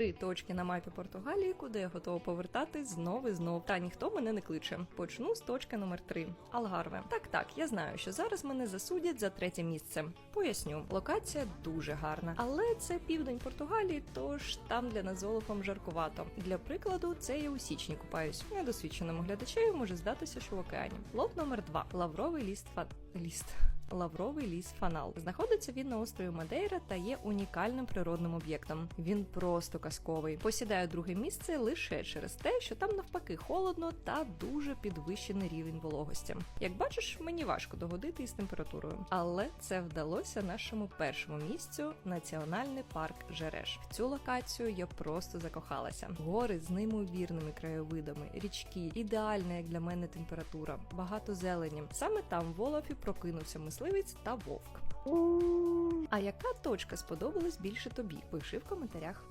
Три точки на мапі Португалії, куди я готова повертати знов і знов. Та ніхто мене не кличе. Почну з точки номер 3 Алгарве. Так, так, я знаю, що зараз мене засудять за третє місце. Поясню, локація дуже гарна, але це південь Португалії, тож там для нас з Олафом жаркувато. Для прикладу, це я у січні купаюсь. Недосвідченому глядачеві може здатися, що в океані. Лот номер 2 Лавровий ліст фа... ліст. Лавровий ліс Фанал. Знаходиться він на острові Мадейра та є унікальним природним об'єктом. Він просто казковий. Посідає друге місце лише через те, що там навпаки холодно та дуже підвищений рівень вологості. Як бачиш, мені важко догодити із температурою, але це вдалося нашому першому місцю національний парк Жереш. В цю локацію я просто закохалася. Гори з неймовірними краєвидами, річки, ідеальна як для мене температура, багато зелені. Саме там в Олафі прокинувся мисливець та вовк. А яка точка сподобалась більше тобі? Пиши в коментарях.